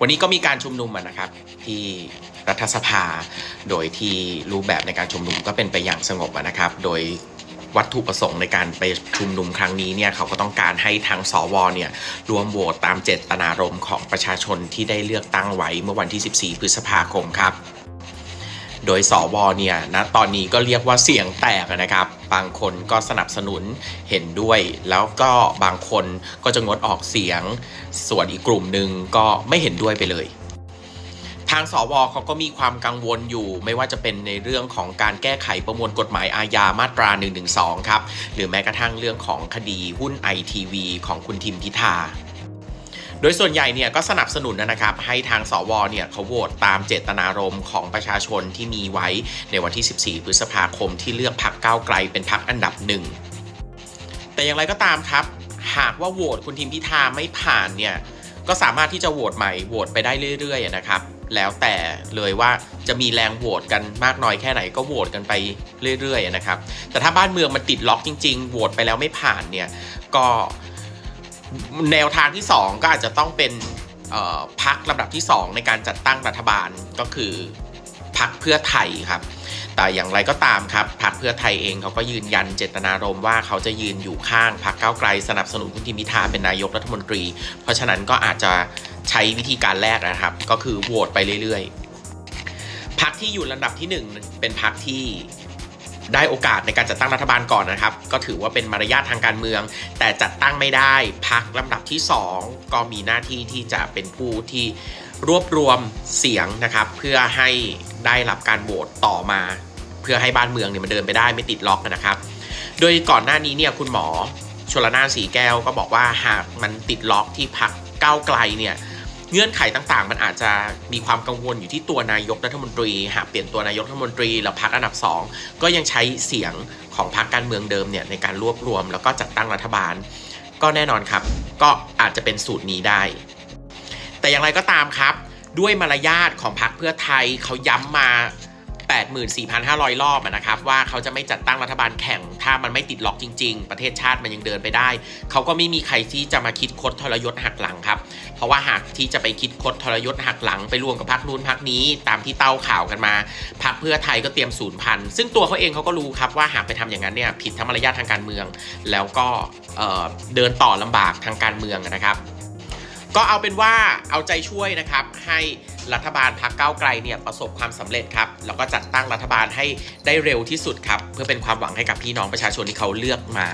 วันนี้ก็มีการชุมนุมนะครับที่รัฐสภา โดยที่รูปแบบในการชุมนุมก็เป็นไปอย่างสงบนะครับ โดยวัตถุประสงค์ในการไปชุมนุมครั้งนี้เนี่ยเขาก็ต้องการให้ทางสวเนี่ยรวมโหวตตามเจตนารมณ์ของประชาชนที่ได้เลือกตั้งไว้เมื่อวันที่ 14 พฤษภาคมครับ โดยสวเนี่ยนะตอนนี้ก็เรียกว่าเสียงแตกนะครับ บางคนก็สนับสนุนเห็นด้วย แล้วก็บางคนก็จะงดออกเสียง ส่วนอีกกลุ่มหนึ่งก็ไม่เห็นด้วยไปเลยทางสวเขาก็มีความกังวลอยู่ ไม่ว่าจะเป็นในเรื่องของการแก้ไขประมวลกฎหมายอาญามาตรา 112 ครับ หรือแม้กระทั่งเรื่องของคดีหุ้นไอทีวีของคุณทิมพิธา โดยส่วนใหญ่เนี่ยก็สนับสนุนนะครับให้ทางสวเนี่ยเขาโหวตตามเจตนารมณ์ของประชาชนที่มีไว้ในวันที่ 14 พฤษภาคมที่เลือกพักก้าวไกลเป็นพักอันดับหนึ่งแต่อย่างไรก็ตามครับ หากว่าโหวตคุณทิมพิธาไม่ผ่านเนี่ยก็สามารถที่จะโหวตใหม่โหวตไปได้เรื่อยๆนะครับ แล้วแต่เลยว่าจะมีแรงโหวตกันมากน้อยแค่ไหนก็โหวตกันไปเรื่อยๆนะครับ แต่ถ้าบ้านเมืองมันติดล็อกจริง ๆโหวตไปแล้วไม่ผ่านเนี่ยก็ แนวทางที่ 2 ก็อาจจะต้องเป็นพักลำดับที่ 2 ในการจัดตั้งรัฐบาลก็คือพักเพื่อไทยครับ แต่อย่างไรก็ตามครับพรรคเพื่อไทยเองเขาก็ยืนยันเจตนารมณ์ว่าเขาจะยืนอยู่ข้างพรรคก้าวไกลสนับสนุนคุณทิมพิธาเป็นนายกรัฐมนตรี เพราะฉะนั้นก็อาจจะใช้วิธีการแรกนะครับ ก็คือโหวตไปเรื่อยๆพรรคที่อยู่ลำดับที่หนึ่งเป็นพรรคที่ ได้โอกาสในการจัดตั้งรัฐบาลก่อนนะครับ ก็ถือว่าเป็นมารยาททางการเมือง แต่จัดตั้งไม่ได้พรรลำดับที่สองก็มีหน้าที่ที่จะเป็นผู้ที่รวบรวมเสียงนะครับ เพื่อให้ได้รับการโหวตต่อมา เพื่อให้บ้านเมืองเนี่ยมันเดินไปได้ไม่ติดล็อกนะครับ โดยก่อนหน้านี้เนี่ยคุณหมอชลนาสีแก้วก็บอกว่าหากมันติดล็อกที่พักก้าวไกลเนี่ย เงื่อนไขต่างๆ มันอาจจะมีความกังวลอยู่ที่ตัวนายกรัฐมนตรี หากเปลี่ยนตัวนายกรัฐมนตรีแล้วพักอันดับ 2 ก็ยังใช้เสียงของพรรคการเมืองเดิมเนี่ยในการรวบรวม แล้วก็จัดตั้งรัฐบาล ก็แน่นอนครับ ก็อาจจะเป็นสูตรนี้ได้ แต่อย่างไรก็ตามครับ ด้วยมารยาทของพรรคเพื่อไทยเขาย้ำมา 84,500 รอบอะนะครับว่าเขาจะไม่จัดตั้งรัฐบาลแข่ง ถ้ามันไม่ติดล็อกจริง ๆ ประเทศชาติมันยังเดินไปได้ เขาก็ไม่มีใครที่จะมาคิดคดทรยศหักหลังครับ เพราะว่าหากที่จะไปคิดคดทรยศหักหลังไปรวมกับพรรคนู้นพรรคนี้ตามที่เต้าข่าวกันมาพรรคเพื่อไทยก็เตรียมศูนย์พันซึ่งตัวเขาเองเขาก็รู้ครับว่าหากไปทำอย่างนั้นเนี่ยผิดทั้งมารยาททางการเมือง แล้วก็เเดินต่อลำบากทางการเมืองนะครับ ก็เอาเป็นว่าเอาใจช่วยนะครับ ให้รัฐบาลพักเก้าวไกลเนี่ยประสบความสำเร็จครับแล้วก็จัดตั้งรัฐบาลให้ได้เร็วที่สุดครับ เพื่อเป็นความหวังให้กับพี่น้องประชาชนที่เขาเลือกมา